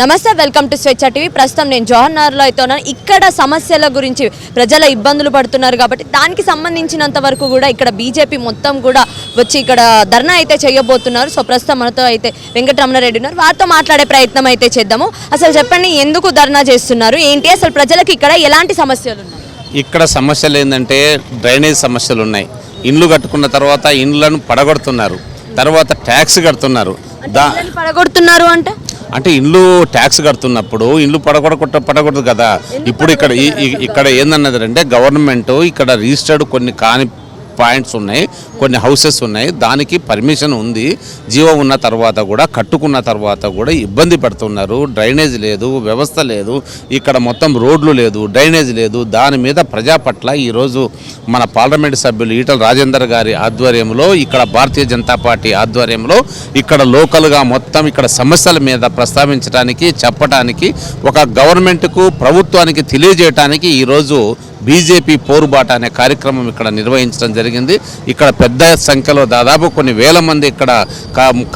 నమస్తే welcome to స్వేచ్ఛ TV. ప్రస్తుతం నేను జవహర్నగర్లో అయితే ఉన్నాను ఇక్కడ సమస్యల గురించి ప్రజల ఇబ్బందులు పడుతున్నారు కాబట్టి దానికి సంబంధించినంత వరకు కూడా ఇక్కడ బీజేపీ మొత్తం కూడా వచ్చి ఇక్కడ ధర్నా అయితే చేయబోతున్నారు. సో ప్రస్తుతం మనతో అయితే వెంకటరమణారెడ్డి ఉన్నారు. వారితో మాట్లాడే ప్రయత్నం అయితే చేద్దాము. అసలు చెప్పండి ఎందుకు ధర్నా చేస్తున్నారు? ఏంటి? అసలు ప్రజలకు ఇక్కడ ఎలాంటి సమస్యలు ఉన్నాయి? ఇక్కడ సమస్యలు ఏంటంటే డ్రైనేజ్ సమస్యలు ఉన్నాయి. ఇండ్లు కట్టుకున్న తర్వాత ఇండ్లను పడగొడుతున్నారు. తర్వాత ట్యాక్స్ కడుతున్నారు. పడగొడుతున్నారు అంటే? అంటే ఇండ్లు ట్యాక్స్ కడుతున్నప్పుడు ఇండ్లు పడగొడకొట్ట పడకూడదు కదా. ఇప్పుడు ఇక్కడ ఇక్కడ ఏందన్నది అంటే గవర్నమెంట్ ఇక్కడ రిజిస్టర్డ్ కొన్ని కాని పాయింట్స్ ఉన్నాయి కొన్ని హౌసెస్ ఉన్నాయి. దానికి పర్మిషన్ ఉంది. జీవో ఉన్న తర్వాత కూడా కట్టుకున్న తర్వాత కూడా ఇబ్బంది పడుతున్నారు. డ్రైనేజ్ లేదు వ్యవస్థ లేదు ఇక్కడ మొత్తం రోడ్లు లేదు డ్రైనేజ్ లేదు. దాని మీద ప్రజా పట్ల ఈరోజు మన పార్లమెంట్ సభ్యులు ఈటల రాజేందర్ గారి ఆధ్వర్యంలో ఇక్కడ భారతీయ జనతా పార్టీ ఆధ్వర్యంలో ఇక్కడ లోకల్గా మొత్తం ఇక్కడ సమస్యల మీద ప్రస్తావించడానికి చెప్పడానికి ఒక గవర్నమెంట్కు ప్రభుత్వానికి తెలియజేయడానికి ఈరోజు బీజేపీ పోరుబాట అనే కార్యక్రమం ఇక్కడ నిర్వహించడం జరిగింది. ఇక్కడ పెద్ద సంఖ్యలో దాదాపు కొన్ని వేల మంది ఇక్కడ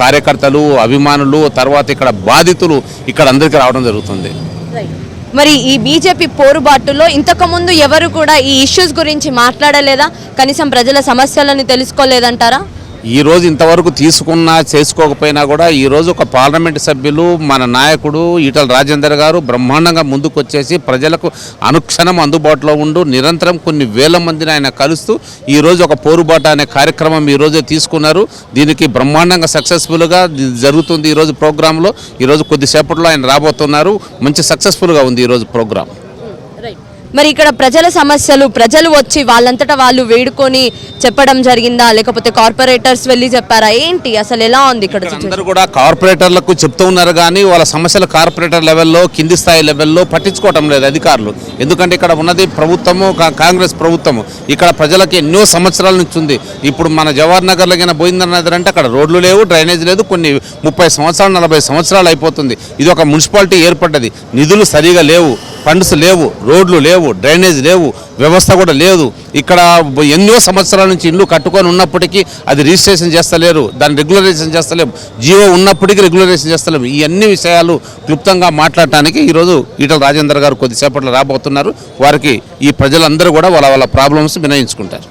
కార్యకర్తలు అభిమానులు తర్వాత ఇక్కడ బాధితులు ఇక్కడ అందరికీ రావడం జరుగుతుంది. మరి ఈ బీజేపీ పోరుబాటులో ఇంతకు ముందు ఎవరు కూడా ఈ ఇష్యూస్ గురించి మాట్లాడలేదా? కనీసం ప్రజల సమస్యలను తెలుసుకోలేదంటారా? ఈ రోజు ఇంతవరకు తీసుకున్నా చేసుకోకపోయినా కూడా ఈరోజు ఒక పార్లమెంట్ సభ్యులు మన నాయకుడు ఈటల రాజేందర్ గారు బ్రహ్మాండంగా ముందుకు వచ్చేసి ప్రజలకు అనుక్షణం అందుబాటులో ఉండు నిరంతరం కొన్ని వేల మందిని ఆయన కలుస్తూ ఈ రోజు ఒక పోరుబాట అనే కార్యక్రమం ఈ రోజే తీసుకున్నారు. దీనికి బ్రహ్మాండంగా సక్సెస్ఫుల్గా జరుగుతుంది ఈరోజు ప్రోగ్రాంలో. ఈరోజు కొద్దిసేపట్లో ఆయన రాబోతున్నారు. మంచి సక్సెస్ఫుల్గా ఉంది ఈరోజు ప్రోగ్రాం. మరి ఇక్కడ ప్రజల సమస్యలు ప్రజలు వచ్చి వాళ్ళంతటా వాళ్ళు వేడుకొని చెప్పడం జరిగిందా? లేకపోతే కార్పొరేటర్స్ వెళ్ళి చెప్పారా? ఏంటి? అసలు ఎలా ఉంది ఇక్కడ? అందరూ కూడా కార్పొరేటర్లకు చెప్తూ ఉన్నారు కానీ వాళ్ళ సమస్యలు కార్పొరేటర్ లెవెల్లో కింది స్థాయి లెవెల్లో పట్టించుకోవటం లేదు అధికారులు. ఎందుకంటే ఇక్కడ ఉన్నది ప్రభుత్వము కాంగ్రెస్ ప్రభుత్వము. ఇక్కడ ప్రజలకు ఎన్నో సంవత్సరాల నుంచి ఉంది. ఇప్పుడు మన జవహర్ నగర్లో కింద పోయిందన్నది అంటే అక్కడ రోడ్లు లేవు డ్రైనేజ్ లేదు కొన్ని ముప్పై సంవత్సరాలు నలభై సంవత్సరాలు అయిపోతుంది. ఇది ఒక మున్సిపాలిటీ ఏర్పడ్డది. నిధులు సరిగా లేవు. ఫండ్స్ లేవు రోడ్లు లేవు డ్రైనేజ్ లేవు వ్యవస్థ కూడా లేదు. ఇక్కడ ఎన్నో సంవత్సరాల నుంచి ఇల్లు కట్టుకొని ఉన్నప్పటికీ అది రిజిస్ట్రేషన్ చేస్తలేరు దాన్ని రెగ్యులరైజేషన్ చేస్తలేము జియో ఉన్నప్పటికీ రెగ్యులరైజేషన్ చేస్తలేము ఈ అన్ని విషయాలు క్లుప్తంగా మాట్లాడటానికి ఈరోజు ఈటల రాజేందర్ గారు కొద్దిసేపట్లో రాబోతున్నారు. వారికి ఈ ప్రజలందరూ కూడా వాళ్ళ వాళ్ళ problems వినయించుకుంటారు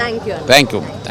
thank you thank you thank